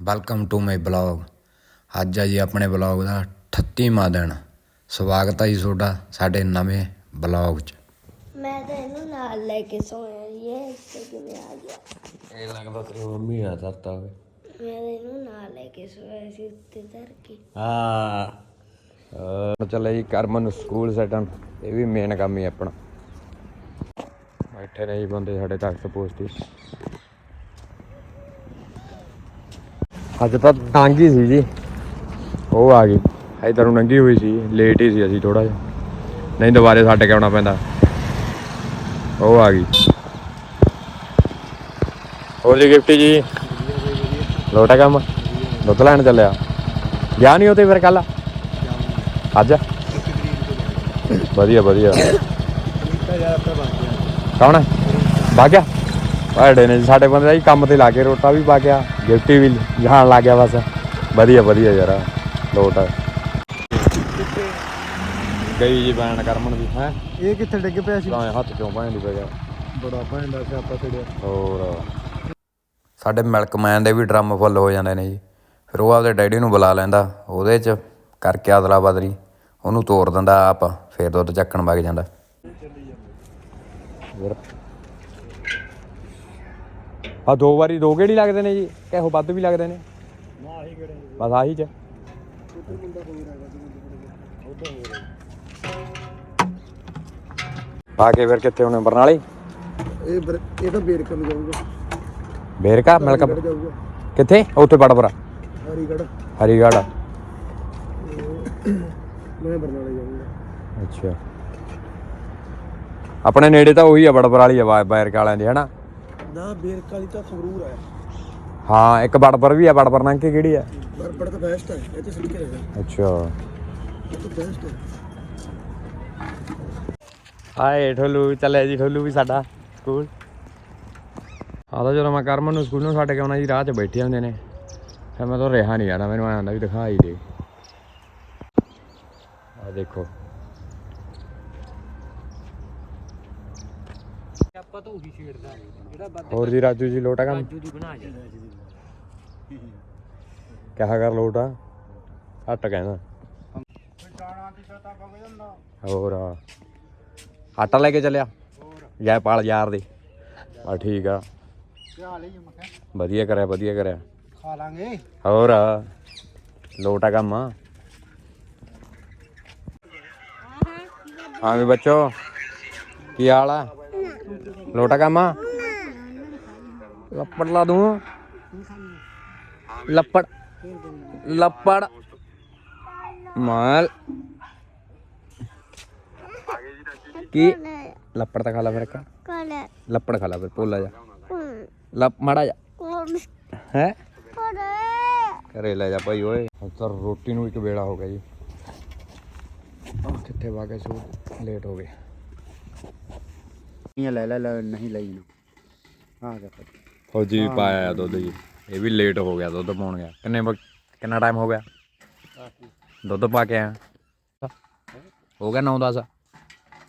Welcome to my blog ਅੱਜ ਆ ਜੀ ਆਪਣੇ ਬਲੌਗ ਦਾ 38ਵਾਂ ਦਿਨ। ਸਵਾਗਤ ਹੈ ਜੀ ਤੁਹਾਡਾ ਸਾਡੇ ਨਵੇਂ ਬਲੌਗ 'ਚ। ਮੈਂ ਤਾਂ ਇਹਨੂੰ ਨਾਲ ਲੈ ਕੇ ਸੋਇਆ ਜੀ ਇਹ ਇੱਥੇ ਕਿਵੇਂ ਆ ਗਿਆ? ਇਹ ਲੱਗਦਾ ਤੇਰੀ ਮੰਮੀ ਆ ਤਰਤਾ ਹੋਵੇ ਮੈਂ ਤਾਂ ਇਹਨੂੰ ਨਾਲ ਲੈ ਕੇ ਸੋਇਆ ਸੀ ਉੱਤੇ ਧਰ ਕੇ। ਹਾਂ। ਚੱਲੇ ਜੀ ਕਰਮਨ ਨੂੰ ਸਕੂਲ ਸੈਟਨ ਇਹ ਵੀ ਮੇਨ ਕੰਮ ਹੀ ਆਪਣਾ। ਬੈਠੇ ਨੇ ਜੀ ਬੰਦੇ ਸਾਡੇ ਤਖਤ ਪੋਸਟੀ ਅੱਜ ਤਾਂ ਟਾਂਗੀ ਸੀ ਜੀ। ਉਹ ਆ ਗਈ। ਇਧਰ ਨੂੰ ਨੰਗੀ ਹੋਈ ਸੀ ਲੇਟ ਹੀ ਸੀ ਅਸੀਂ ਥੋੜਾ ਜਿਹਾ। ਨਹੀਂ ਦੁਬਾਰੇ ਛੱਡ ਕੇ ਆਉਣਾ ਪੈਂਦਾ। ਉਹ ਆ ਗਈ। ਹੋਰ ਜੀ ਗਿਫਟੀ ਜੀ? ਲੋਟਾ ਕੰਮ? ਦੁੱਧ ਲੈਣ ਚੱਲਿਆ। ਗਿਆ ਨਹੀਂ ਉਹ ਤੇ ਫਿਰ ਕੱਲ? ਅੱਜ? ਵਧੀਆ ਵਧੀਆ। ਕੌਣ ਹੈ? ਬਾਗਿਆ ਸਾਡੇ ਨੇ ਜੀ, ਸਾਡੇ ਬੰਦੇ ਦਾ ਜੀ ਕੰਮ ਤੇ ਲਾ ਕੇ ਰੋਟਾ ਵੀ ਬਾਗਿਆ ਗਿਫਟੀ ਵੀ ਜਾਣ ਲੱਗ ਗਿਆ ਬਸ। ਵਧੀਆ ਵਧੀਆ ਯਾਰ ਲੋਟ ਗਈ ਜੀ ਬੈਣ ਕਰਮਨ ਦੀ ਹੈ? ਇਹ ਕਿੱਥੇ ਡਿੱਗ ਪਿਆ ਸੀ? ਭਾਵੇਂ ਹੱਥ ਚੋਂ ਭਾਵੇਂ ਦੀ ਪੈ ਗਿਆ। ਬੜਾ ਭੈਂਦਾ ਸਿਆਪਾ ਛੜਿਆ ਹੋਰ। ਸਾਡੇ ਮਿਲਕ ਮੈਨ ਦੇ ਵੀ ਡਰਮ ਫੁੱਲ ਹੋ ਜਾਂਦੇ ਨੇ ਜੀ। ਫਿਰ ਉਹ ਆਪਦੇ ਡੈਡੀ ਨੂੰ ਬੁਲਾ ਲੈਂਦਾ ਉਹਦੇ 'ਚ ਕਰਕੇ ਅਦਲਾ ਬਦਲੀ। ਉਹਨੂੰ ਤੋੜ ਦਿੰਦਾ ਆਪ ਫਿਰ ਦੁੱਧ ਚੱਕਣ ਵਗ ਜਾਂਦਾ। ਆ ਦੋ ਵਾਰੀ ਦੋ ਗੇੜੀ ਲੱਗਦੇ ਨੇ ਜੀ ਕਿਹੋ ਵੱਧ ਵੀ ਲੱਗਦੇ ਨੇ। ਨਾ ਆਹੀ ਕਿਹੜੇ ਬਸ ਆਹੀ ਚ। ਆ ਕੇ ਫਿਰ ਕਿੱਥੇ ਹੋਣੇ ਬਰਨਾਲੇ? ਇਹ ਬਰ- ਇਹ ਤਾਂ ਬੇਰਕਾ ਨੂੰ ਜਾਊਗਾ। ਬੇਰਕਾ ਮਿਲਕ ਹਰੀਗੜ੍ਹ ਜਾਊਗਾ। ਕਿੱਥੇ? ਉੱਥੇ ਬੜਪਰਾ ਹਰੀਗੜ੍ਹ। ਹਰੀਗੜ੍ਹ। ਮੈਂ ਬਰਨਾਲੇ ਜਾਊਗਾ। ਅੱਛਾ। ਆਪਣੇ ਨੇੜੇ ਤਾਂ ਉਹੀ ਆ ਬੜਪਰ ਵਾਲੀ ਆ ਬਾ- ਬੈਰਕ ਵਾਲਿਆਂ ਦੀ ਹੈਨਾ? ਨਾ ਬੇਰਕਾ ਤਾਂ ਸੰਗਰੂਰ ਹੈ ਹਾਂ ਇੱਕ ਬੜਪਰ ਵੀ ਆ ਬੜਪਰ ਨੰਗ ਕੇ ਕਿਹੜੀ ਆ? ਪਰ ਬੜਾ ਤਾਂ ਬੈਸਟ ਹੈ ਇਹ ਤੇ ਸਿੱਖ ਕੇ ਰਹੇਗਾ ਅੱਛਾ। ਇਹ ਤਾਂ ਬੈਸਟ ਹੈ। ਆਏ ਠੋਲੂ ਚੱਲਿਆ ਜੀ ਠੋਲੂ ਵੀ ਸਾਡਾ ਸਕੂਲ। ਆ ਤਾਂ ਜਦੋਂ ਮੈਂ ਕਰਮਨ ਨੂੰ ਸਕੂਲੋਂ ਛੱਡ ਕੇ ਆਉਣਾ ਜੀ ਰਾਹ 'ਚ ਬੈਠੇ ਹੁੰਦੇ ਨੇ। ਫਿਰ ਮੈਂ ਤਾਂ ਰਿਹਾ ਨਹੀਂ ਜਾਣਾ ਮੈਨੂੰ ਹੁੰਦਾ ਵੀ ਦਿਖਾ ਹੀ ਦੇ। ਆ ਦੇਖੋ। ਆਪਾਂ ਤਾਂ ਉਹੀ ਛੇੜਦਾ ਜਿਹੜਾ ਬੱਦ ਹੋਰ ਜੀ ਰਾਜੂ ਜੀ ਲੋਟਾ ਕੰਮ? ਦੀ ਬਣਾ ਜਾ ਕਿਹਾ ਕਰ ਲੋਟਾ? ਹੱਟ ਕਹਿੰਦਾ ਹੋਰ। ਆਟਾ ਲੈ ਕੇ ਚੱਲਿਆ। ਜੈਪਾਲ ਯਾਰ ਦੇ। ਆ ਠੀਕ ਆ। ਵਧੀਆ ਕਰਿਆ ਵਧੀਆ ਕਰਿਆ। ਖਾ ਲਾਂਗੇ। ਹੋਰ। ਲੋਟਾ ਕੰਮ ਆ। ਹਾਂ ਵੀ ਬੱਚੋ ਕੀ ਹਾਲ ਆ? ਲੋਟਾ ਕਾਮਾ ਲੱਪੜ ਲਾ ਦੂੰ। ਲੱਪੜ। ਲੱਪੜ। ਮਾਲ। ਕੀ? ਲੱਪੜ ਤਾਂ ਖਾ ਲਾ ਫਿਰ ਇੱਕ। ਲੱਪੜ ਖਾ ਲਾ ਫਿਰ ਪੋਲਾ ਜਾ। ਲੱਪ, ਮਾੜਾ ਜਾ। ਕੋਲ ਹੈ? ਘਰੇ ਲੈ ਜਾ ਭਾਈ, ਓਏ। ਤਾਂ ਰੋਟੀ ਨੂੰ ਇੱਕ ਵੇਲਾ ਹੋ ਗਿਆ ਜੀ। ਆਹ ਕਿੱਥੇ ਵਾਗੇ ਸੋ ਲੇਟ ਹੋ ਗਏ। ਇਹ ਲੈ ਲੈ ਲੈ ਨਹੀਂ ਲਈ ਨਾ। ਹਾਂ ਜਾ ਫੌਜੀ ਵੀ ਪਾਇਆ ਆ ਦੁੱਧ ਜੀ। ਇਹ ਵੀ ਲੇਟ ਹੋ ਗਿਆ ਦੁੱਧ ਪਾਉਣ ਗਿਆ। ਕਿੰਨੇ ਵਕ- ਕਿੰਨਾ ਟਾਈਮ ਹੋ ਗਿਆ? ਦੁੱਧ ਪਾ ਕੇ ਆਇਆ। ਹੋ ਗਿਆ 9 10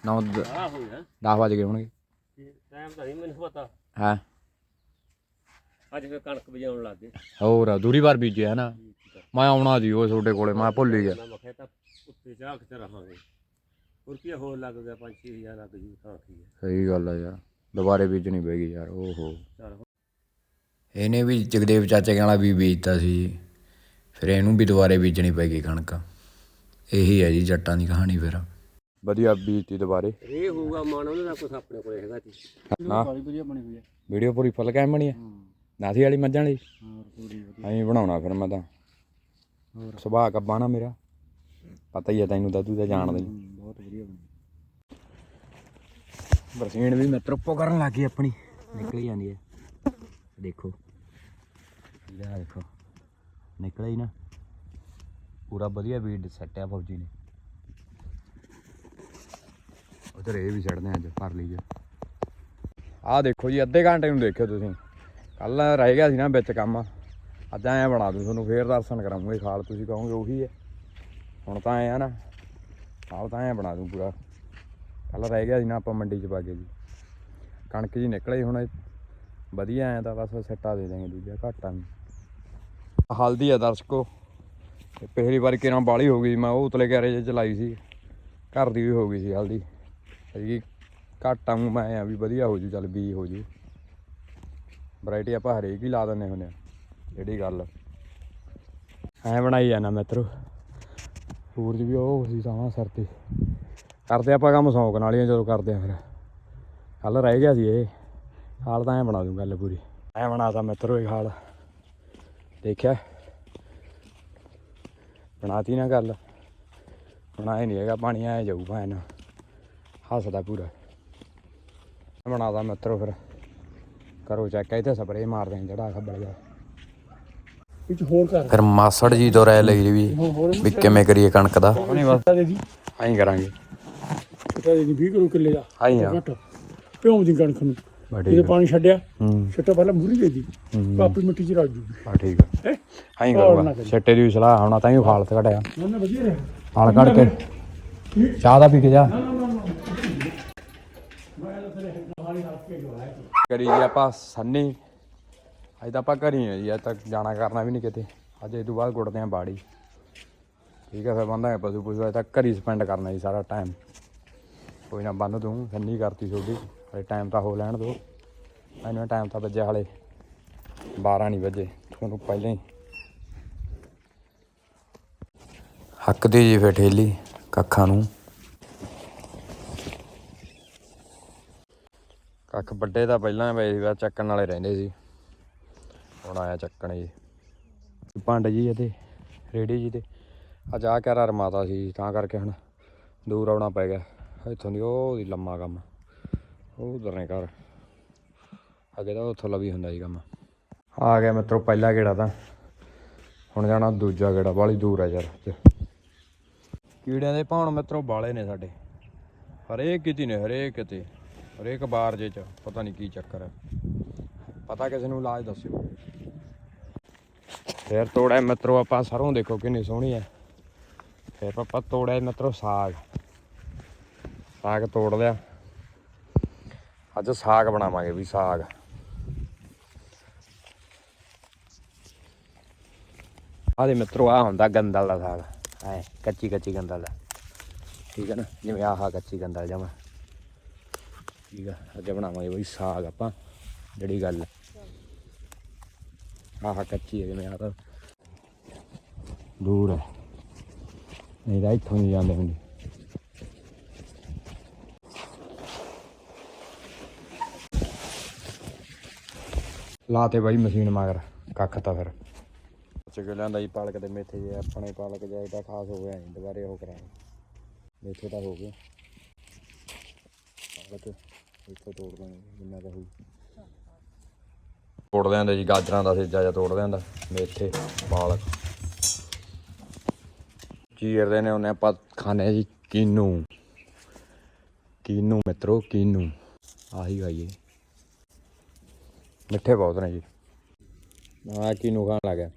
9 ਆ ਹੋ ਗਿਆ। 10 ਵਜ ਗਏ ਹੋਣਗੇ। ਟਾਈਮ ਤਾਂ ਨਹੀਂ ਮੈਨੂੰ ਪਤਾ। ਹਾਂ? ਅੱਜ ਫਿਰ ਕਣਕ ਵਜਾਉਣ ਲੱਗ ਗਏ। ਹੋਰ ਦੂਰੀ ਵਾਰ ਬੀਜਿਆ ਹੈ ਨਾ। ਮੈਂ ਆਉਣਾ ਜੀ ਉਹ ਤੁਹਾਡੇ ਕੋਲੇ ਮੈਂ ਭੁੱਲ ਹੀ ਗਿਆ। ਮੈਂ ਮਖਿਆ ਤਾਂ ਉੱਤੇ ਝਾਕ ਤੇ ਰਹਾਂਗੇ। ਹੋਰ ਕੀ ਹੋਰ ਲੱਗ ਗਿਆ 5-6000 ਲੱਗ ਜੂ ਤਾਂ ਕੀ। ਹੈ ਸਹੀ ਗੱਲ ਆ ਯਾਰ ਦੁਬਾਰੇ ਬੀਜਣੀ ਪੈਗੀ ਯਾਰ ਓਹੋ। ਚਲ ਇਹਨੇ ਵੀ ਜਗਦੇਵ ਚਾਚੇ ਵਾਲਾ ਵੀ ਬੀਜਤਾ ਸੀ ਫਿਰ ਇਹਨੂੰ ਵੀ ਦੁਬਾਰੇ ਬੀਜਣੀ ਪੈਗੀ ਕਣਕ। ਇਹੀ ਹੈ ਜੀ ਜੱਟਾਂ ਦੀ ਕਹਾਣੀ ਫਿਰ। ਵਧੀਆ ਬੀਜਤੀ ਦੁਬਾਰੇ। ਇਹ ਹੋਊਗਾ ਮਾਨ ਉਹਨਾਂ ਦਾ ਕੁਝ ਆਪਣੇ ਕੋਲ ਹੈਗਾ ਸੀ। ਨਾ। ਬੜੀ ਵਧੀਆ ਬਣੀ ਹੋਈ ਹੈ ਵੀਡੀਓ ਪੂਰੀ ਫੁੱਲ ਕੈਮ ਬਣੀ ਹੈ। ਨਾਥੀ ਵਾਲੀ ਮੱਝਾਂ ਵਾਲੀ? ਹੋਰ ਪੂਰੀ ਐਂ ਬਣਾਉਣਾ ਫਿਰ ਮੈਂ ਤਾਂ। ਸੁਭਾਅ ਕੱਬਾ ਨਾ ਮੇਰਾ। ਪਤਾ ਹੀ ਹੈ ਤੈਨੂੰ ਤਾਂ ਤੂੰ ਤਾਂ ਜਾਣਦਾ ਹੀ ਬਹੁਤ ਵਧੀਆ ਬਣੀ ਬਰਸੀਨ ਵੀ ਮਿੱਤਰਪੋ ਕਰਨ ਲੱਗ ਗਈ ਆਪਣੀ। ਨਿਕਲ ਜਾਂਦੀ ਹੈ ਦੇਖੋ। ਇਹ ਦੇਖੋ। ਨਿਕਲਿਆ ਹੀ ਨਾ। ਪੂਰਾ ਵਧੀਆ ਵੀਡ ਸੱਟਿਆ ਫੌਜੀ ਨੇ। ਉਧਰ ਇਹ ਵੀ ਛੱਡਦੇ ਅੱਜ, ਭਰ ਲਈ ਆਹ ਦੇਖੋ ਜੀ, ਅੱਧੇ ਘੰਟੇ ਨੂੰ ਦੇਖਿਓ ਤੁਸੀਂ। ਕੱਲ ਰਹਿ ਗਿਆ ਸੀ ਨਾ ਵਿੱਚ ਕੰਮ। ਅੱਜ ਐਂ ਬਣਾ ਦੂੰ ਤੁਹਾਨੂੰ, ਫੇਰ ਦਰਸ਼ਨ ਕਰਾਂਗੇ ਖਾਲ ਤੁਸੀਂ ਕਹੋਗੇ ਉਹੀ ਹੈ ਹੁਣ ਤਾਂ ਐਂ ਆ ਨਾ। ਖਾਲ ਤਾਂ ਐਂ ਬਣਾ ਦੂੰ ਪੂਰਾ। ਕੱਲ ਰਹਿ ਗਿਆ ਸੀ ਨਾ, ਆਪਾਂ ਮੰਡੀ ਚ ਪਾ ਕੇ ਜੀ। ਕਣਕ ਜੀ ਨਿਕਲੇ ਹੁਣ, ਵਧੀਆ ਐ ਤਾਂ ਬਸ ਸਿੱਟਾ ਦੇ ਦਾਂਗੇ ਦੂਜਾ, ਘਾਟਾ ਨਹੀਂ। ਹਲਦੀ ਆ ਦਰਸ਼ਕੋ। ਤੇ ਪਿਛਲੀ ਵਾਰੀ ਕਿਰਾਂ ਬਾਲੀ ਹੋ ਗਈ ਮੈਂ ਉਹ ਉਤਲੇ ਕੈਰੇ ਚ ਚਲਾਈ ਸੀ। ਘਰ ਦੀ ਵੀ ਹੋ ਗਈ ਸੀ ਹਲਦੀ। ਹੈਗੀ ਘੱਟ ਆਊਂ ਮੈਂ ਆ ਵੀ ਵਧੀਆ ਹੋ ਜੂ, ਚੱਲ ਬੀ ਹੋ ਜੂ। ਵੈਰਾਈਟੀ ਆਪਾਂ ਹਰੇਕ ਹੀ ਲਾ ਦਿੰਦੇ ਹੁੰਦੇ ਆ, ਜਿਹੜੀ ਗੱਲ। ਐ ਬਣਾਈ ਜਾਣਾ ਮਿੱਤਰੋ। ਸੂਰਜ ਵੀ ਉਹ ਸੀ, ਸਾਵਾਂ ਸਰ ਤੇ। ਕਰਦੇ ਆਪਾਂ ਕੰਮ ਸੌਂਕ ਨਾਲ ਹੀ ਜਦੋਂ ਕਰਦੇ ਆ ਫਿਰ। ਕੱਲ ਰਹਿ ਗਿਆ ਸੀ ਇਹ। ਹਾਲ ਤਾਂ ਐ ਬਣਾ ਦੂੰ ਗੱਲ ਪੂਰੀ। ਐ ਬਣਾਤਾ ਮਿੱਤਰੋ ਇਹ ਹਾਲ। ਦੇਖਿਆ? ਬਣਾਤੀ ਨਾ ਗੱਲ। ਬਣਾਏ ਨਹੀਂ ਹੈਗਾ ਪਾਣੀ ਆਏ ਜਾਊ ਭਾਣ ਹੱਸਦਾ ਪੂਰਾ। ਬਣਾਦਾ ਮਿੱਤਰੋ ਫਿਰ। ਕਰੋ ਚੈੱਕ ਇੱਥੇ ਸਪਰੇ ਮਾਰਦੇ ਆ ਜਿਹੜਾ ਖੱਬਲ ਗਿਆ ਵਿੱਚ ਹੋਰ ਕਰ। ਫਿਰ ਮਾਸੜ ਜੀ ਤੋਂ ਰਾਇ ਲਈ ਵੀ ਵੀ ਕਿਵੇਂ ਕਰੀਏ ਕਣਕ ਦਾ। ਨਹੀਂ ਬਸ। ਐਂ ਕਰਾਂਗੇ। ਛਿੱਟਾ ਦੇ ਦੀ 20 ਕਿਲੋ ਕਿੱਲੇ ਦਾ ਆਈ ਆ। ਘੱਟ ਪਿਉਂ ਦੀ ਕਣਕ ਨੂੰ। ਬਾ ਆ। ਪਾਣੀ ਛੱਡਿਆ ਹੂੰ। ਛਿੱਟਾ ਪਹਿਲਾਂ ਮੂਰੀ ਦੇ ਦੀ ਹੂੰ। ਕਾਪੀ ਮਿੱਟੀ ਚ ਰਲ ਜੂਗੀ ਆ ਠੀਕ ਆ। ਹੈ? ਐਂ ਹੋਰ ਨਾ ਕਰੂਗਾ ਕਰੀ। ਛੱਟੇ ਦੀ ਵੀ ਸਲਾਹ ਹੋਣਾ ਤਾਂ ਹੀ ਖਾਲਤ ਘਟਿਆ ਨਾ ਵਧੀਆ ਰਿਹਾ। ਹਾਲ ਕੱਢ ਕੇ। ਚਾਹ ਦਾ ਪੀ ਕੇ ਜਾ। ਕਰੀ ਜੀ ਆਪਾਂ ਸੰਨੀ। ਅੱਜ ਤਾਂ ਆਪਾਂ ਘਰੀ ਆ ਜੀ ਅੱਜ ਤੱਕ ਜਾਣਾ ਕਰਨਾ ਵੀ ਨਹੀਂ ਕਿਤੇ। ਅੱਜ ਇਹ ਤੋਂ ਬਾਅਦ ਗੁੱਟਦੇ ਆ ਬਾੜੀ। ਠੀਕ ਹੈ ਫਿਰ ਬੰਦਾ ਪਸ਼ੂ ਪਸ਼ੂ ਅੱਜ ਤੱਕ ਘਰੀ ਸਪੈਂਡ ਕਰਨਾ ਜੀ ਸਾਰਾ ਟਾਈਮ ਕੋਈ ਨਾ ਬੰਨ ਦੂੰ ਸੰਨੀ ਕਰਤੀ ਛੋਡੀ, ਹਲੇ ਟਾਈਮ ਤਾਂ ਹੋ ਲੈਣ ਦੋ ਮੈਨੂੰ ਟਾਈਮ ਤਾਂ ਵੱਜਿਆ ਹਲੇ 12 ਨਹੀਂ ਵੱਜੇ, ਤੁਹਾਨੂੰ ਪਹਿਲਾਂ ਹੀ। ਹੱਕ ਦੀ ਜੀ ਫਿਰ ਠੇਲੀ, ਕੱਖਾਂ ਨੂੰ। ਕੱਖ ਵੱਡੇ ਤਾਂ ਪਹਿਲਾਂ ਪਏ ਸੀਗਾ ਚੱਕਣ ਵਾਲੇ ਰਹਿੰਦੇ ਸੀ। ਹੁਣ ਆਇਆ ਚੱਕਣ ਜੀ। ਭੰਡ ਜੀ ਇਹਦੇ, ਰੇੜੀ ਜੀ ਤੇ ਅਜਾ ਆ ਕਹਿਰਾ ਰਮਾਤਾ ਸੀ, ਤਾਂ ਕਰਕੇ ਹੁਣ ਦੂਰ ਆਉਣਾ ਪੈ ਗਿਆ। ਇੱਥੋਂ ਦੀ ਉਹ ਦੀ ਲੰਮਾ ਕੰਮ ਉਹ ਉਧਰ ਨੇ ਘਰ ਅੱਗੇ ਤਾਂ ਉੱਥੋਂ ਲਵੀ ਹੁੰਦਾ ਸੀ ਕੰਮ ਆ ਗਿਆ ਮਿੱਤਰੋ ਪਹਿਲਾ ਗੇੜਾ ਤਾਂ ਹੁਣ ਜਾਣਾ ਦੂਜਾ ਗੇੜਾ ਬਾਲੀ ਦੂਰ ਆ ਯਾਰ। ਕੀੜਿਆਂ ਦੇ ਭਾਉਣ ਮਿੱਤਰੋ ਬਾਲੇ ਨੇ ਸਾਡੇ ਹਰੇਕ ਕਿਤੇ ਨੇ ਹਰੇਕ ਕਿਤੇ ਹਰੇਕ ਬਾਰ ਜੇ ਚ ਪਤਾ ਨਹੀਂ ਕੀ ਚੱਕਰ ਹੈ ਪਤਾ ਕਿਸੇ ਨੂੰ ਇਲਾਜ ਦੱਸਿਓ ਫੇਰ ਤੋੜਿਆ ਮਿੱਤਰੋ ਆਪਾਂ ਸਰੋਂ ਦੇਖੋ ਕਿੰਨੀ ਸੋਹਣੀ ਹੈ ਫੇਰ ਆਪਾਂ ਤੋੜਿਆ ਮਿੱਤਰੋ ਸਾਗ ਸਾਗ ਤੋੜ ਲਿਆ। ਅੱਜ ਸਾਗ ਬਣਾਵਾਂਗੇ ਵੀ ਸਾਗ। ਆਹ ਦੇ ਮਿੱਤਰੋ ਆ ਹੁੰਦਾ ਗੰਦਲ ਦਾ ਸਾਗ। ਐ, ਕੱਚੀ ਕੱਚੀ ਗੰਦਲ। ਦਾ ਠੀਕ ਹੈ ਨਾ? ਜਿਵੇਂ ਆਹ ਕੱਚੀ ਗੰਦਲ ਜਮਾ। ਠੀਕ ਆ, ਅੱਜ ਬਣਾਵਾਂਗੇ ਬਈ ਸਾਗ ਆਪਾਂ, ਜਿਹੜੀ ਗੱਲ। ਆਹ ਕੱਚੀ ਹੈ ਜਿਵੇਂ ਆਹ ਤਾਂ। ਦੂਰ ਹੈ। ਨਹੀਂ ਤਾਂ ਇੱਥੋਂ ਨਹੀਂ ਜਾਂਦੇ ਹੁੰਦੇ। ਲਾਤੇ ਬਾਈ ਮਸ਼ੀਨ ਮਗਰ, ਕੱਖ ਤਾਂ ਫਿਰ। ਚਿਕਨ ਲਿਆਂਦਾ ਜੀ ਪਾਲਕ ਦੇ ਮੇਥੇ ਜੇ, ਆਪਣੇ ਪਾਲਕ ਜਾਏ ਤਾਂ ਖਾਸ ਹੋ ਗਿਆ ਨਹੀਂ ਦੁਬਾਰੇ ਉਹ ਕਰਾਂਗੇ। ਮੇਥੇ ਤਾਂ ਹੋ ਗਿਆ। ਪਾਲਕ ਇੱਥੋਂ ਤੋੜ ਦਾਂਗੇ, ਜਿੰਨਾ ਕੁ ਹੋਊ। ਤੋੜ ਲਿਆਂਦਾ ਜੀ, ਗਾਜਰਾਂ ਦਾ ਸੇਜਾ ਜਾਂ ਤੋੜ ਲਿਆਂਦਾ ਮੇਥੇ, ਪਾਲਕ। ਚੀਰਦੇ ਨੇ ਉਹਨੇ ਆਪਾਂ ਖਾਣੇ ਜੀ, ਕੀਨੂ। ਕੀਨੂ ਮਿੱਤਰੋ, ਕੀਨੂ। ਆਹੀ ਖਾਈਏ। ਮਿੱਠੇ ਬਹੁਤ ਨੇ ਜੀ। ਆ ਕੀਨੂ ਖਾਣ ਗਿਆ।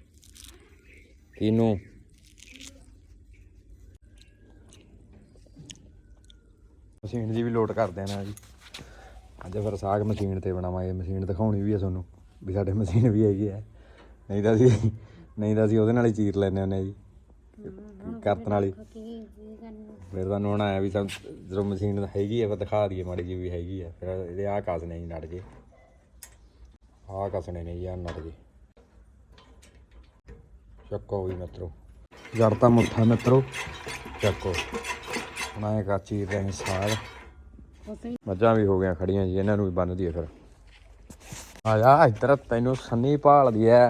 ਕੀਨੂ। ਮਸ਼ੀਨ ਦੀ ਵੀ ਲੋਡ ਕਰਦੇ ਆ ਜੀ। ਅੱਜ ਫਿਰ ਸਾਗ ਮਸ਼ੀਨ ਤੇ ਬਣਾਵਾਂਗੇ। ਮਸ਼ੀਨ ਦਿਖਾਉਣੀ ਵੀ ਹੈ ਤੁਹਾਨੂੰ ਵੀ ਸਾਡੇ ਮਸ਼ੀਨ ਵੀ ਹੈਗੀ ਹੈ ਨਹੀਂ ਤਾਂ ਅਸੀਂ ਨਹੀਂ ਤਾਂ ਅਸੀਂ ਉਹਦੇ ਨਾਲ ਹੀ ਚੀਰ ਲੈਂਦੇ ਹੁੰਦੇ ਆ ਜੀ। ਕਰਤਨ ਵਾਲੀ। ਫਿਰ ਤੁਹਾਨੂੰ ਹੁਣ ਆਇਆ ਵੀ ਸਾਨੂੰ ਜਦੋਂ ਮਸ਼ੀਨ ਹੈਗੀ ਹੈ ਫਿਰ ਦਿਖਾ ਦਈਏ ਮਾੜੀ ਜੀ ਵੀ ਹੈਗੀ ਹੈ ਫਿਰ ਇਹਦੇ ਆਹ ਕਾਸ ਨੇ ਜੀ ਨੜ ਜੇ ਆਹ ਕਸਨੇ ਨੇ ਆਹ ਨੜ ਜੇ ਚੱਕੋ ਵੀ ਮਿੱਤਰੋ। ਜੜ ਤਾਂ ਮੁੱਠਾ ਮਿੱਤਰੋ। ਚੱਕੋ। ਹੁਣ ਆਏ ਕਾ ਚੀਰ ਰਹੇ ਸਾਗ ਮੱਝਾਂ ਵੀ ਹੋ ਗਈਆਂ ਖੜੀਆਂ ਜੀ ਇਹਨਾਂ ਨੂੰ ਵੀ ਬੰਨ ਦਈਏ ਫਿਰ। ਆ ਜਾ ਇੱਧਰ ਤੈਨੂੰ ਸੰਨੀ ਭਾਲਦੀ ਐ।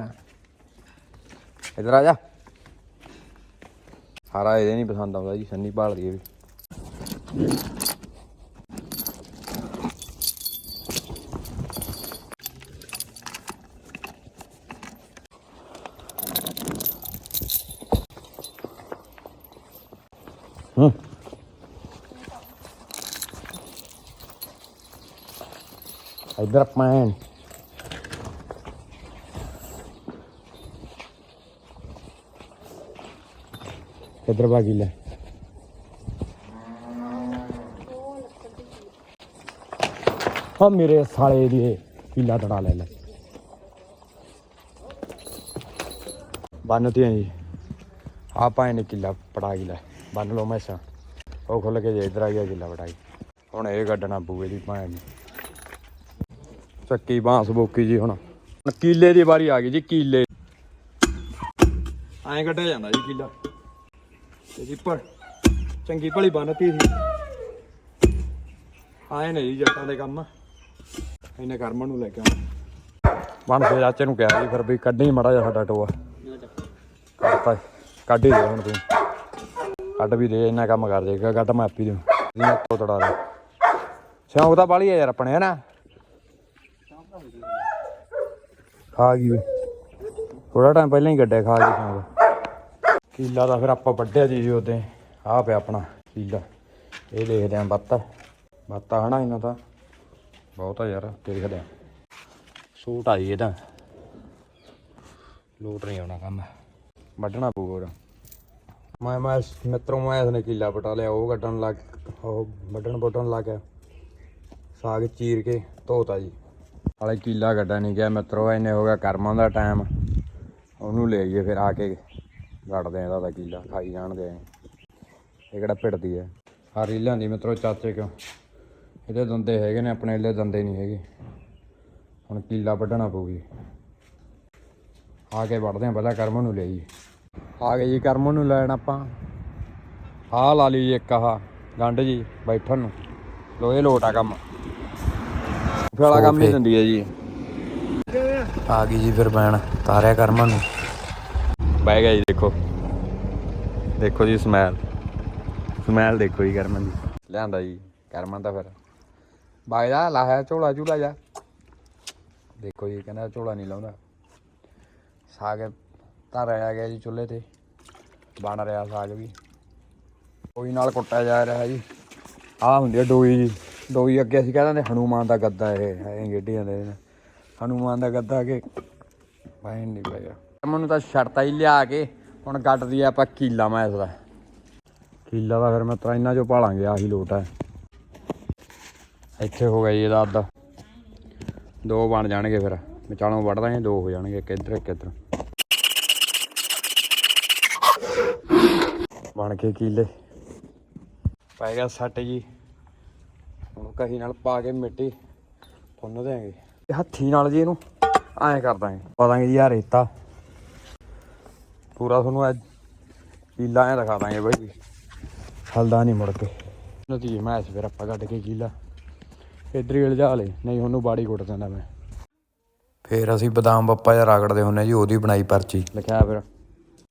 ਇੱਧਰ ਆ ਜਾ। ਸਾਰਾ ਇਹਦੇ ਨਹੀਂ ਪਸੰਦ ਆਉਂਦਾ ਜੀ ਸੰਨੀ ਭਾਲਦੀ ਐ ਵੀ। ਹੂੰ। ਇੱਧਰ ਪੈਣ ਕਿੱਧਰ ਭਾਗੀ ਲੈ। ਹਾਂ ਮੇਰੇ ਸਾਲੇ ਦੀ ਕੀਲਾ ਤੜਾ ਲੈ ਲੈ। ਬੰਨਤੀਆਂ ਜੀ। ਆ ਪਾਏ ਨੇ ਕਿੱਲਾ ਪੜਾ ਗਿਲਾ ਬੰਨ ਲਓ ਮੈਸਾਂ ਉਹ ਖੁੱਲ ਕੇ ਜੇ ਇਧਰ ਆ ਗਿਆ ਕਿੱਲਾ ਪਟਾਈ ਹੁਣ ਇਹ ਕੱਢਣਾ ਬੂਏ ਦੀ ਭਾਂ ਚੱਕੀ ਬਾਂਸ ਬੋਕੀ ਜੀ ਹੁਣ। ਕੀਲੇ ਦੀ ਵਾਰੀ ਆ ਗਈ ਜੀ ਕੀਲੇ। ਐਂ ਕੱਢਿਆ ਜਾਂਦਾ ਜੀ ਕੀਲਾ। ਤੇ ਜੀ ਪਰ ਚੰਗੀ ਭਲੀ ਬੰਨਤੀ ਸੀ। ਆਏ ਨੇ ਜੀ ਜੱਟਾਂ ਦੇ ਕੰਮ। ਇਹਨੇ ਕਰਮਨ ਨੂੰ ਲੈ ਕੇ ਆਉਣਾ। ਬਣ ਫੇ ਚਾਚੇ ਨੂੰ ਕਿਹਾ ਜੀ ਫਿਰ ਵੀ ਕੱਢੀ ਮੜਾ ਜਾ ਸਾਡਾ ਟੋਆ। ਕੱਢਤਾ ਕੱਢ ਦੇ ਹੁਣ ਤੂੰ। ਕੱਢ ਵੀ ਦੇ, ਇੰਨਾ ਕੰਮ ਕਰ ਦੇਗਾ ਕੱਢ ਮੈਂ ਆਪੀ ਦੂੰ ਨਹੀਂ ਤੋਤੜਾ ਲੈ ਸ਼ੌਂਕ ਤਾਂ ਬਾਲੀ ਆ ਯਾਰ ਆਪਣੇ ਹੈ ਨਾ ਖਾ ਗਈ ਥੋੜਾ ਟਾਈਮ ਪਹਿਲਾਂ ਹੀ ਗੱਡੇ ਖਾ ਗਈ ਸ਼ੌਂਕ। ਕੀਲਾ ਦਾ ਫਿਰ ਆਪਾਂ ਵੱਢਿਆ ਜੀ ਉਹਦੇ। ਆ ਪਿਆ ਆਪਣਾ ਕੀਲਾ। ਇਹ ਦੇਖਦੇ ਆਂ ਬੱਤਾ ਬੱਤਾ ਹਨਾ ਇਹਨਾਂ ਦਾ। ਬਹੁਤ ਆ ਯਾਰ, ਦੇਖਦੇ ਆਂ। ਸੂਟ ਆਈ ਇਹਦਾ। ਲੋਟ ਨਹੀਂ ਆਉਣਾ ਕੰਮ। ਵੱਢਣਾ ਪਊਗਾ। ਮੈਂ ਮੈਂ ਮਿੱਤਰੋਂ ਮੈਂ ਇਸਨੇ ਕੀਲਾ ਪਟਾ ਲਿਆ, ਉਹ ਕੱਢਣ ਲੱਗ ਉਹ ਵੱਢਣ ਪੁੱਟਣ ਲੱਗ ਗਿਆ। ਸਾਗ ਚੀਰ ਕੇ ਧੋਤਾ ਜੀ। ਹਾਲੇ ਕੀਲਾ ਕੱਢਾ ਨਹੀਂ ਗਿਆ ਮਿੱਤਰੋ ਇਹਨੇ ਹੋ ਗਿਆ ਕਰਮਾਂ ਦਾ ਟਾਈਮ ਉਹਨੂੰ ਲੈ ਗਏ ਫਿਰ ਆ ਕੇ ਕੱਢਦੇ ਇਹਦਾ ਤਾਂ ਕੀਲਾ, ਖਾਈ ਜਾਣਦੇ ਇਹ ਕਿਹੜਾ ਪਿੜਦੀ ਹੈ ਆ ਰੀਲਾਂ ਦੀ ਮਿੱਤਰੋ ਚਾਚੇ ਕਿਉਂ ਇਹਦੇ ਦੰਦੇ ਹੈਗੇ ਨੇ, ਆਪਣੇ ਇਹਦੇ ਦੰਦੇ ਨਹੀਂ ਹੈਗੇ। ਹੁਣ ਕੀਲਾ ਵੱਢਣਾ ਪਊਗੀ। ਆ ਕੇ ਵੱਢਦੇ ਆ ਪਹਿਲਾਂ ਕਰਮ ਨੂੰ ਲੈ ਜੀ ਆ ਗਏ ਜੀ ਕਰਮ ਨੂੰ ਲੈਣ ਆਪਾਂ। ਆਹ ਲਾ ਲਈ ਇੱਕ ਆਹ ਗੰਢ ਜੀ ਬੈਠਣ ਨੂੰ। ਲੋ ਇਹ ਲੋਟ ਆ ਕੰਮ। ਫੇਲਾ ਕੰਮ ਹੀ ਦਿੰਦੀ ਹੈ ਜੀ। ਆ ਗਈ ਜੀ ਫਿਰ ਬੈਣ ਤਾਰਿਆ ਕਰਮਾਂ ਨੂੰ। ਬਹਿ ਗਿਆ ਜੀ ਦੇਖੋ। ਦੇਖੋ ਜੀ ਸਮੈਲ ਸਮੈਲ ਦੇਖੋ ਜੀ ਕਰਮਾਂ ਦੀ। ਲਿਆਂਦਾ ਜੀ ਕਰਮਾਂ ਦਾ ਫਿਰ। ਬਾਈ ਦਾ ਲਾਇਆ ਝੋਲਾ ਝੂਲਾ ਜਾ। ਦੇਖੋ ਜੀ ਕਹਿੰਦਾ ਝੋਲਾ ਨਹੀਂ ਲਾਉਂਦਾ। ਸਾਗ ਧਰ ਆ ਗਿਆ ਜੀ ਚੁੱਲ੍ਹੇ ਤੇ। ਬਣ ਰਿਹਾ ਸਾਗ ਵੀ। ਕੋਈ ਨਾਲ ਕੁੱਟਿਆ ਜਾ ਰਿਹਾ ਜੀ। ਆਹ ਹੁੰਦੀ ਹੈ ਡੋਈ ਜੀ। ਡੋਈ ਅੱਗੇ ਅਸੀਂ ਕਹਿੰਦੇ ਨੇ ਹਨੂਮਾਨ ਦਾ ਗੱਦਾ ਇਹ, ਐਂ ਦੇ ਜਾਂਦੇ ਹਨੂਮਾਨ ਦਾ ਗੱਦਾ ਕਿ ਬਾਈ ਨਹੀਂ ਪਿਆ ਮੈਨੂੰ ਤਾਂ ਛੜਤਾ ਹੀ ਲਿਆ ਕੇ ਹੁਣ ਗੱਡਦੀ ਆ ਆਪਾਂ ਕੀਲਾ ਮੈਂ ਇਸ ਦਾ। ਕੀਲਾ ਦਾ ਫਿਰ ਮੈਂ ਤਾਂ ਇਹਨਾਂ ਚੋਂ ਭਾਲਾਂਗੇ, ਆਹੀ ਲੋਟ ਹੈ ਇੱਥੇ ਹੋ ਗਿਆ ਜੀ ਇਹਦਾ ਅੱਧਾ। ਦੋ ਬਣ ਜਾਣਗੇ ਫਿਰ। ਵਿਚਾਲੋਂ ਵੱਢ ਦਾਂਗੇ ਦੋ ਹੋ ਜਾਣਗੇ, ਇੱਕ ਇੱਧਰ ਇੱਕ ਇੱਧਰ। ਬਣ ਕੇ ਕੀਲੇ। ਪੈ ਗਿਆ ਸੱਟ ਜੀ। ਹੁਣ ਕਹੀ ਨਾਲ ਪਾ ਕੇ ਮਿੱਟੀ ਪੁੰਨ ਦੇਾਂਗੇ ਹੱਥੀ ਨਾਲ ਜੀ ਇਹਨੂੰ ਐਂ ਕਰ ਦਾਂਗੇ। ਪਾ ਦਾਂਗੇ ਜੀ ਆ ਰੇਤਾ। ਪੂਰਾ ਤੁਹਾਨੂੰ ਅੱਜ ਕੀਲਾ ਐਂ ਦਿਖਾ ਦਾਂਗੇ ਬਾਈ ਹਲਦਾ ਨਹੀਂ ਮੁੜ ਕੇ। ਨਤੀਜੇ ਮੈਂ ਇਸ ਫਿਰ ਆਪਾਂ ਕੱਢ ਕੇ ਕੀਲਾ। ਇੱਧਰ ਹੀ ਇਲਜਾ ਲੈ ਨਹੀਂ ਉਹਨੂੰ ਬਾੜੀ ਕੁੱਟ ਦਿੰਦਾ ਮੈਂ। ਫੇਰ ਅਸੀਂ ਬਦਾਮ ਪੱਪਾ ਜਾਂ ਰਗੜਦੇ ਹੁੰਨੇ ਜੀ ਉਹਦੀ ਬਣਾਈ ਪਰਚੀ। ਲਿਖਿਆ ਫਿਰ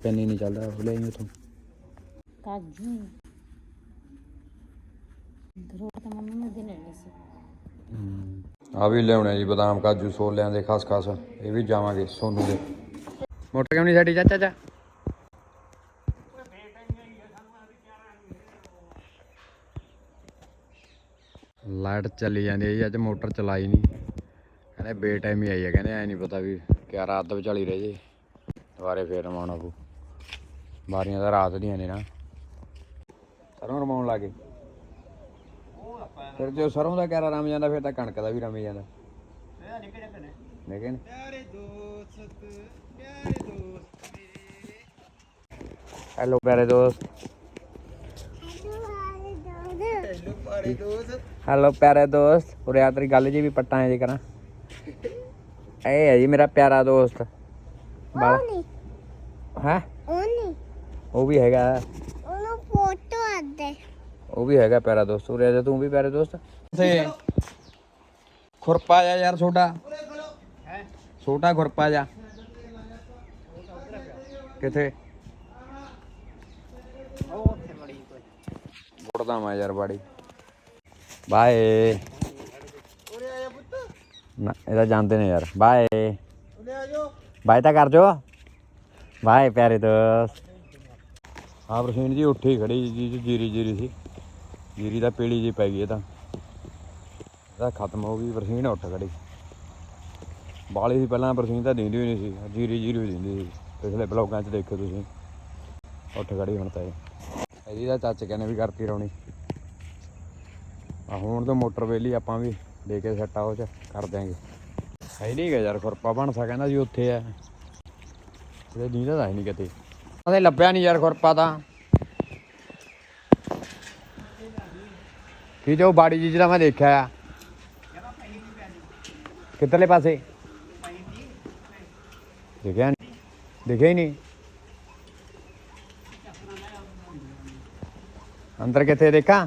ਪੈਨ ਹੀ ਨਹੀਂ ਚੱਲਦਾ ਉਹ ਲੈ ਉਥੋਂ। ਕਾਜੂ ਗਰੋਟ ਤਾਂ ਮੰਮੀ ਨੇ ਦੇ ਲੈਣੇ ਆ ਵੀ ਲਿਆਉਣੇ ਜੀ, ਬਦਾਮ, ਕਾਜੂ, ਛੋਲਿਆਂ ਦੇ ਖਾਸ ਖਾਸ। ਇਹ ਵੀ ਜਾਵਾਂਗੇ, ਸੋਨੂ ਦੇ। ਮੋਟਰ ਕਿਉਂ ਨਹੀਂ ਸਾਡੀ, ਚਾਚਾ ਚਾ ਲਾਈਟ ਚੱਲੀ ਜਾਂਦੀ ਹੈ ਜੀ, ਅੱਜ ਮੋਟਰ ਚਲਾਈ ਨਹੀਂ। ਕਹਿੰਦੇ ਬੇ ਟਾਈਮ ਹੀ ਆਈ ਹੈ, ਕਹਿੰਦੇ ਐ ਨਹੀਂ ਪਤਾ ਵੀ ਕਿਆ ਰਾਤ ਦੇ ਵਿਚਾਲੀ ਰਹਿ ਜੇ। ਦੁਬਾਰੇ ਫੇਰ ਰਮਾਉਣਾ ਪਊ। ਬਾਰੀਆਂ ਤਾਂ ਰਾਤ ਦੀਆਂ ਨੇ ਨਾ। ਸਰੋਂ ਰਮਾਉਣ ਲੱਗੇ ਫਿਰ ਜੋ ਸਰੋਂ ਦਾ ਕਿਆਰਾ ਰਮ ਜਾਂਦਾ ਫਿਰ ਤਾਂ ਕਣਕ ਦਾ ਵੀ ਰਮੀ ਜਾਂਦਾ। ਹੈਲੋ ਪਿਆਰੇ ਦੋਸਤ। ਹੈਲੋ ਪਿਆਰੇ ਦੋਸਤ ਉਰੇ ਆ ਤੇਰੀ ਗੱਲ ਜੀ ਵੀ ਪੱਟਾਂ ਐ ਜੀ ਕਰਾਂ। ਇਹ ਹੈ ਜੀ ਮੇਰਾ ਪਿਆਰਾ ਦੋਸਤ। ਬਾਲਾ ਹੈ? ਉਹਨੇ ਉਹ ਵੀ ਹੈਗਾ। ਉਹ ਵੀ ਹੈਗਾ ਪਿਆਰਾ ਦੋਸਤ, ਉਰੇ ਆ ਜਾ ਤੂੰ ਵੀ ਪਿਆਰੇ ਦੋਸਤ। ਤੇ ਖੁਰਪਾ ਜਾ ਯਾਰ ਛੋਟਾ। ਛੋਟਾ ਖੁਰਪਾ ਜਾ। ਕਿੱਥੇ? ਮੁੜਦਾ ਮੈਂ ਯਾਰ ਬਾੜੀ। ਬਾਏ। ਨਾ ਇਹਦਾ ਜਾਂਦੇ ਨੇ ਯਾਰ। ਬਾਏ। ਬਾਏ ਤਾਂ ਕਰ ਜੋ। ਬਾਏ ਪਿਆਰੇ ਦੋਸਤ। ਹਾਂ ਪ੍ਰਸੀਨ ਜੀ ਉੱਠੀ ਖੜੀ ਜੀ, ਜੀਰੀ ਜੀਰੀ ਸੀ। ਜੀਰੀ ਦਾ ਪੀਲੀ ਜੀ ਪੈ ਗਈ ਇਹ ਤਾਂ। ਇਹਦਾ ਖਤਮ ਹੋ ਗਈ, ਬਰਸੀਨ ਉੱਠ ਖੜੀ। ਬਾਲੀ ਸੀ ਪਹਿਲਾਂ, ਬਰਸੀਨ ਤਾਂ ਦਿੰਦੀ ਹੋਈ ਨਹੀਂ ਸੀ। ਜੀਰੀ ਜੀਰੀ ਦਿੰਦੀ ਸੀ। ਪਿਛਲੇ ਬਲੌਗਾਂ 'ਚ ਦੇਖੋ ਤੁਸੀਂ। ਉੱਠ ਖੜੀ ਹੁਣ ਤਾਂ ਇਹ। ਇਹਦੀ ਤਾਂ ਚਾਚੇ ਕਹਿੰਦੇ ਵੀ ਕਰਤੀ ਰੌਣੀ। ਆ ਹੁਣ ਤਾਂ ਮੋਟਰ ਵੇਲੀ ਆਪਾਂ ਵੀ ਦੇ ਕੇ ਸੱਟਾ ਉਹ ਚ ਕਰ ਦਿਆਂਗੇ। ਹੈ ਨਹੀਂ ਗਾ ਯਾਰ, ਖੁਰਪਾ ਬਣ ਸਕਦਾ ਕਹਿੰਦਾ ਜੀ ਉੱਥੇ ਆ। ਇਹ ਨੀਂਦ ਤਾਂ ਹੈ ਨਹੀਂ ਕਿਤੇ। ਅਸੇ ਲੱਭਿਆ ਨਹੀਂ ਯਾਰ ਖੁਰਪਾ ਤਾਂ। ਕੀ ਜੋ ਬਾੜੀ ਜੀ ਜਿਹੜਾ ਮੈਂ ਦੇਖਿਆ ਆ। ਕਿੱਧਰਲੇ ਪਾਸੇ? ਦੇਖਿਆ ਨਹੀਂ ਦੇਖਿਆ ਹੀ ਨਹੀਂ ਅੰਦਰ ਕਿੱਥੇ ਦੇਖਾਂ?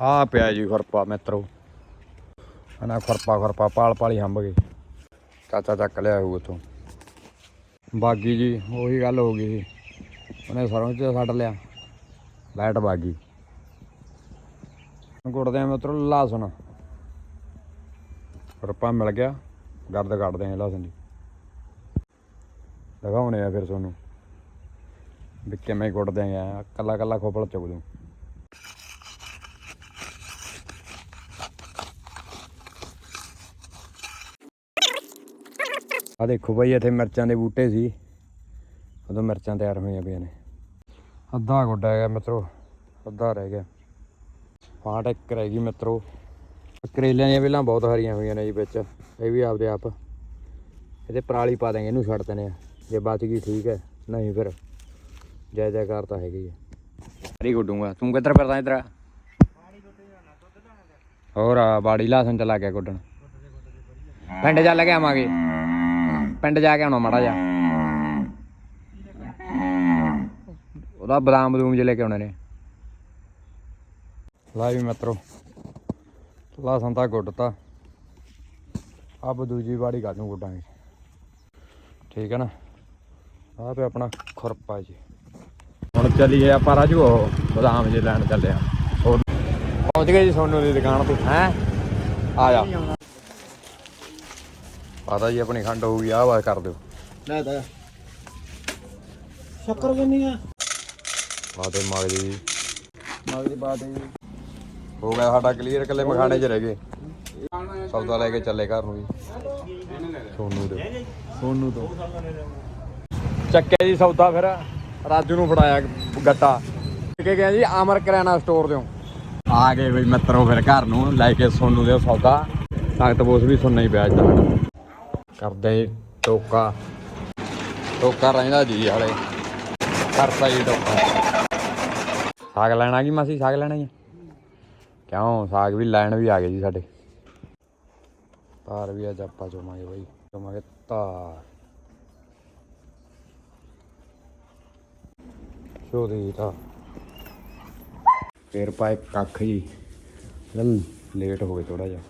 ਹਾਂ ਪਿਆ ਜੀ ਖੁਰਪਾ ਮਿੱਤਰੋ। ਅਨਾ ਖੁਰਪਾ ਖੁਰਪਾ ਪਾਲ ਪਾਲੀ ਹੰਬ ਗਏ। ਚਾਚਾ ਚੱਕ ਲਿਆ ਹੋਊ ਉਥੋਂ। ਬਾਗੀ ਜੀ, ਉਹੀ ਗੱਲ ਹੋ ਗਈ ਸੀ। ਉਹਨੇ ਸਰੋਂ ਚ ਛੱਡ ਲਿਆ। ਲਾਈਟ ਬਾਗੀ ਗੁੱਟਦੇ ਆ ਮਿੱਤਰੋ ਲਸਣ। ਖੁਰਪਾ ਮਿਲ ਗਿਆ। ਗਰਦ ਕੱਢਦੇ ਆ ਲਸਣ ਦੀ। ਦਿਖਾਉਣੇ ਆ ਫਿਰ ਤੁਹਾਨੂੰ। ਵੀ ਕਿਵੇਂ ਗੁੱਟਦੇ ਆ ਕੱਲਾ ਕੱਲਾ ਖੋਪਲ ਚੁਗ ਦੂੰ। ਆ ਦੇਖੋ ਭਾਈ ਇੱਥੇ ਮਿਰਚਾਂ ਦੇ ਬੂਟੇ ਸੀ। ਉਦੋਂ ਮਿਰਚਾਂ ਤਿਆਰ ਹੋਈਆਂ ਪਈਆਂ ਨੇ। ਅੱਧਾ ਗੋਡਾ ਹੈਗਾ ਮਿੱਤਰੋ ਅੱਧਾ ਰਹਿ ਗਿਆ। ਫਾਂਟ ਇੱਕ ਰਹਿ ਗਈ ਮਿੱਤਰੋ। ਕਰੇਲਿਆਂ ਦੀਆਂ ਵੇਲਾਂ ਬਹੁਤ ਹਰੀਆਂ ਹੋਈਆਂ ਨੇ ਜੀ ਵਿੱਚ ਇਹ ਵੀ ਆਪਦੇ ਆਪ। ਇਹਦੇ ਪਰਾਲੀ ਪਾ ਦਾਂਗੇ ਇਹਨੂੰ ਛੱਡ ਦਿੰਦੇ ਆ। ਜੇ ਬਚ ਗਈ ਠੀਕ ਹੈ ਨਹੀਂ ਫਿਰ ਜੈ ਜੈਕਾਰ ਤਾਂ ਹੈਗੀ ਹੈ ਹਰੀ ਗੁੱਡੂਗਾ ਤੂੰ ਕਿੱਧਰ ਫਿਰਦਾ ਇਧਰ? ਹੋਰ ਆ ਬਾੜੀ ਲਾਸਨ ਚਲਾ ਗਿਆ ਗੁੱਡਣ। ਪਿੰਡ ਚੱਲ ਕੇ ਆਵਾਂਗੇ। ਪਿੰਡ ਜਾ ਕੇ ਆਉਣਾ ਮਾੜਾ ਜਾ ਉਹਦਾ ਬਦਾਮ ਬਦੂਮ ਜੇ ਲੈ ਕੇ ਆਉਣੇ ਨੇ। ਲਾ ਵੀ ਮਿੱਤਰੋ, ਲਾਸਨ ਤਾਂ ਗੁੱਡਤਾ ਆਪ ਦੂਜੀ ਬਾੜੀ ਕੱਢ ਨੂੰ ਗੁੱਡਾਂਗੇ ਠੀਕ ਹੈ ਨਾ? ਆਹ ਤੇ ਆਪਣਾ ਖੁਰਪਾ ਜੀ। ਹੁਣ ਚੱਲੀਏ ਆਪਾਂ ਰਾਜੂ, ਉਹ ਬਦਾਮ ਜੇ ਲੈਣ ਚੱਲੇ ਆ। ਪਹੁੰਚ ਗਏ ਜੀ ਸੋਨੂ ਦੀ ਦੁਕਾਨ ਤੇ, ਹੈ? ਆ ਜਾ। ਪਤਾ ਜੀ ਆਪਣੀ ਖੰਡ ਹੋਊਗੀ, ਆਹ ਬਾਤ ਕਰ ਦਿਓ। ਲੈ ਤਾ। ਸ਼ੱਕਰ ਕਿੰਨੀ ਆ? ਬਾਤੇ ਮਗ ਜੀ ਮਗਦੀ ਬਾਤ ਹੈ ਹੋ ਗਿਆ ਸਾਡਾ ਕਲੀਅਰ ਕੱਲੇ ਮਖਾਣੇ 'ਚ ਰਹਿ ਗਏ। ਸੌਦਾ ਲੈ ਕੇ ਚੱਲੇ ਘਰ ਨੂੰ ਜੀ। ਸੋਨੂ ਦੇ। ਸੋਨੂ ਤੋਂ। ਚੱਕੇ ਜੀ ਸੌਦਾ ਫਿਰ। ਰਾਜੂ ਨੂੰ ਫੜਾਇਆ ਗੱਟਾ। ਕਿ ਗਿਆ ਜੀ ਅਮਰ ਕਰਿਆਨਾ ਸਟੋਰ ਤੋਂ ਆ ਗਏ ਬਈ ਮਿੱਤਰੋ ਫਿਰ ਘਰ ਨੂੰ ਲੈ ਕੇ ਸੋਨੂ ਦੇ ਸੌਦਾ। ਸਖਤ ਬੋਸ ਵੀ ਸੁਣਨਾ ਹੀ ਪਿਆ ਅੱਜ ਕਰਦੇ ਟੋਕਾ। ਟੋਕਾ ਰਹਿੰਦਾ ਜੀ ਹਾਲੇ। ਕਰਤਾ ਜੀ ਟੋਕਾ। ਸਾਗ ਲੈਣਾ ਕੀ ਮਾਸੀ, ਸਾਗ ਲੈਣਾ ਜੀ ਕਿਉਂ? ਸਾਗ ਵੀ ਲੈਣ ਵੀ ਆ ਗਏ ਜੀ ਸਾਡੇ। ਤਾਰ ਵੀ ਅੱਜ ਆਪਾਂ ਚੋਵਾਂਗੇ ਬਾਈ ਚੋਵਾਂਗੇ ਤਾਰ। ਸ਼ੋਦੀ ਤਾਂ। ਫੇਰ ਪਾਏ ਕੱਖ ਜੀ ਲੇਟ ਹੋ ਗਏ ਥੋੜਾ ਜਿਹਾ।